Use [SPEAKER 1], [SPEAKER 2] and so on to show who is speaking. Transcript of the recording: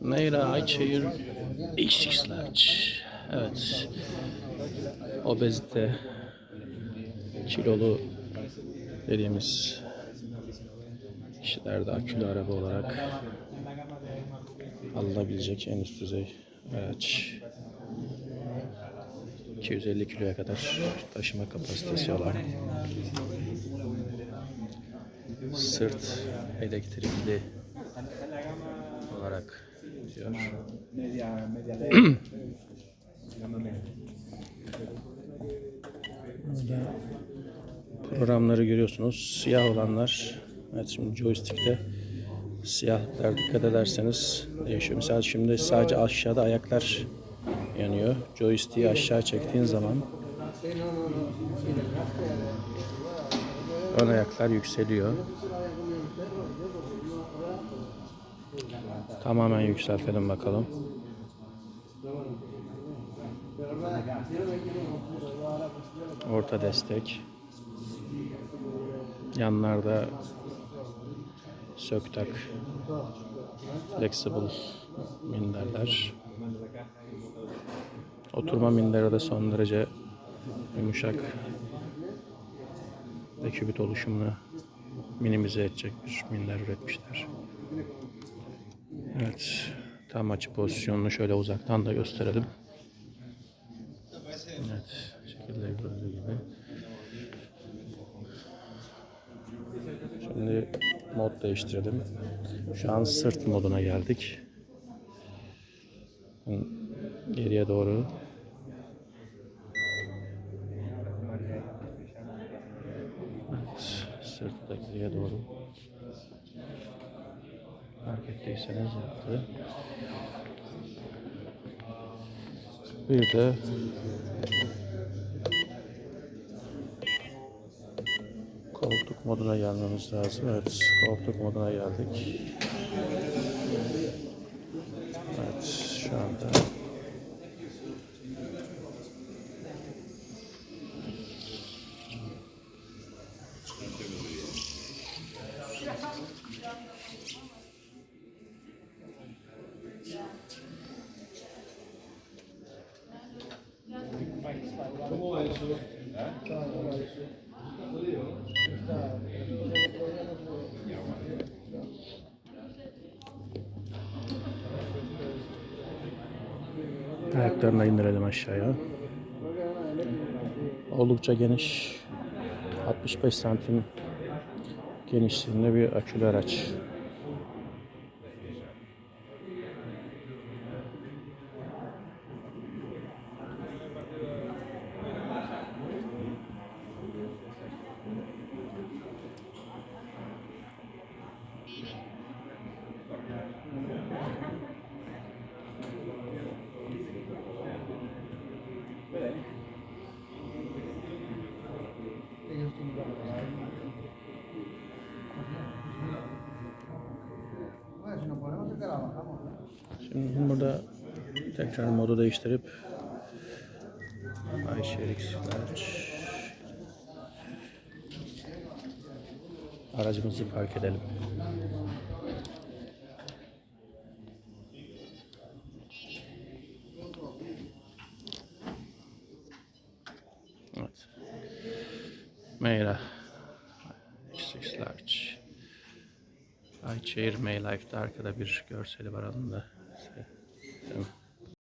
[SPEAKER 1] Meyra Ayçayır XX Large. Evet. Obezite kilolu dediğimiz kişilerde akülü araba olarak alınabilecek en üst düzey araç. 250 kiloya kadar taşıma kapasitesi olan sırt elektrikli olarak diyor.
[SPEAKER 2] media media ley.
[SPEAKER 1] Burada programları görüyorsunuz. Siyah olanlar evet şimdi joystick'te siyahlar dikkat ederseniz değişiyor. Mesela şimdi sadece aşağıda ayaklar yanıyor. Joystick'i aşağı çektiğin zaman ön ayaklar yükseliyor. Tamamen yükseltelim bakalım. Orta destek. Yanlarda söktak. Flexible minderler. Oturma minderi de son derece yumuşak ve kübit oluşumunu minimize edecek bir minder üretmişler. Evet. Tam açı pozisyonunu şöyle uzaktan da gösterelim. Evet. Şekilde görüldüğü gibi. Şimdi mod değiştirelim. Şu an sırt moduna geldik. Geriye doğru. Evet. Sırtı da geriye doğru. Fark ettiyseniz yaptı. Bir de koltuk moduna gelmemiz lazım. Evet, koltuk moduna geldik. Evet, şu anda ayaklarını indirelim aşağıya. Oldukça geniş, 65 santim genişliğinde bir akülü araç. Şimdi burada tekrar modu değiştirip iShareX Large aracımızı park edelim. Evet. Meyra X6 Large iChair Maylife'da arkada bir görseli var onun da size system.